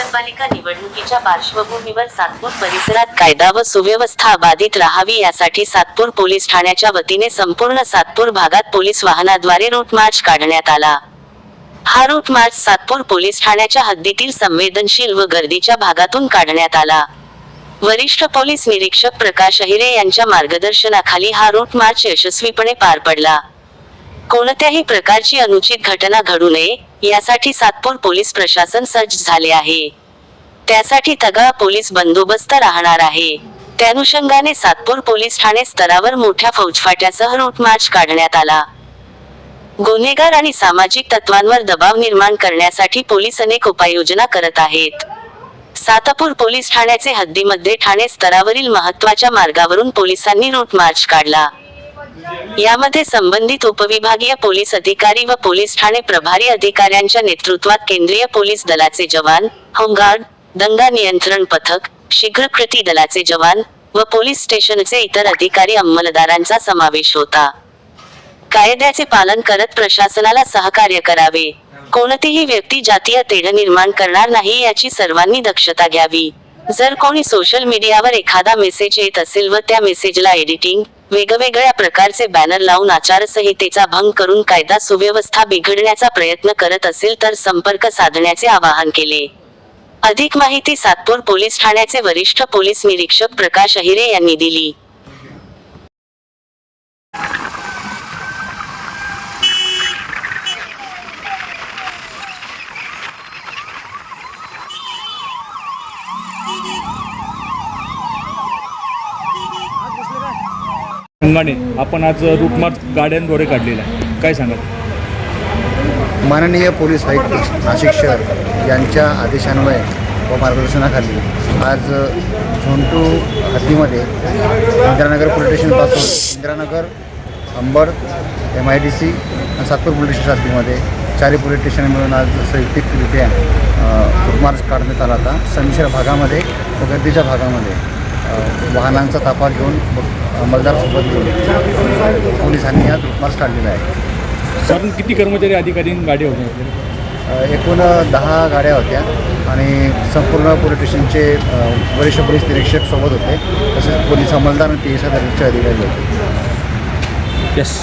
नगरपालिका निवडणुकीच्या पार्श्वभूमीवर सातपूर परिसरात कायदा व सुव्यवस्था बाधित राहावी यासाठी सातपूर पोलीस ठाण्याच्या वतीने संपूर्ण सातपूर भागात पोलीस वाहनाद्वारे रूट मार्च काढण्यात आला. हा रूट मार्च सातपूर पोलीस ठाण्याच्या हद्दीतील संवेदनशील व गर्दीच्या भागातून काढण्यात आला. वरिष्ठ पोलीस निरीक्षक प्रकाश अहिरे यांच्या मार्गदर्शनाखाली हा रूट मार्च यशस्वीपणे पार पडला. कोणत्याही प्रकारची अनुचित घटना घडू नये यासाठी सातपूर पोलीस प्रशासन सज्ज झाले आहे. त्यासाठी तगा पोलीस बंदोबस्त राहणार आहे. त्यानुषंगाने सातपूर पोलीस ठाणे स्तरावर मोठ्या फौजफाट्यासह रूट मार्च काढण्यात आला. गुन्हेगार आणि सामाजिक तत्वांवर दबाव निर्माण करण्यासाठी पोलीस अनेक उपाययोजना करत आहेत. सातापूर पोलीस ठाण्याचे हद्दीमध्ये ठाणे स्तरावरील महत्त्वाच्या मार्गावरून पोलिसांनी रूट मार्च काढला. यामध्ये संबंधित उपविभागीय पोलीस अधिकारी व पोलीस ठाणे प्रभारी अधिकाऱ्यांच्या नेतृत्वात केंद्रीय पोलीस दलाचे जवान होमगार्ड दंगा नियंत्रण पथक शीघ्र कृती दलाचे जवान व पोलीस स्टेशनचे इतर अधिकारी अंमलदारांचा समावेश होता. कायद्याचे पालन करत प्रशासनाला सहकार्य करावे. कोणतीही व्यक्ती जातीय तेढ निर्माण करणार नाही याची सर्वांनी दक्षता घ्यावी. जर कोणी सोशल मीडियावर एखादा मेसेज येत असेल व त्या मेसेजला एडिटिंग वेगवेगळ्या प्रकारचे बॅनर लावून आचारसंहितेचा भंग करून कायदा सुव्यवस्था बिघडण्याचा प्रयत्न करत असेल तर संपर्क साधण्याचे आवाहन केले. अधिक माहिती सातपूर पोलीस ठाण्याचे वरिष्ठ पोलीस निरीक्षक प्रकाश अहिरे यांनी दिली. अंगाने आपण आज रूटमार्च गाड्यांद्वारे काढलेला आहे. काय सांगाल? माननीय पोलीस आयुक्त नाशिक शहर यांच्या आदेशान्वये व मार्गदर्शनाखाली आज झोंटू हद्दीमध्ये इंदिरानगर पोलीस स्टेशनपासून Indiranagar Ambad M I D C Satpur police station हद्दीमध्ये चारी पोलीस स्टेशन मिळून आज संयुक्तिकरित्या मार्च काढण्यात आला होता. संमिश्र भागामध्ये व गर्दीच्या भागामध्ये वाहनांचा ताफा घेऊन अंमलदारसोबत घेऊन पोलिसांनी आज मार्च काढलेला आहे. साधारण किती कर्मचारी अधिकारी गाडी होते एकूण दहा गाड्या होत्या आणि संपूर्ण पोलीस स्टेशनचे वरिष्ठ पोलीस निरीक्षक सोबत होते. तसेच पोलीस अंमलदार आणि पी एस आय अधिकारी होते. यस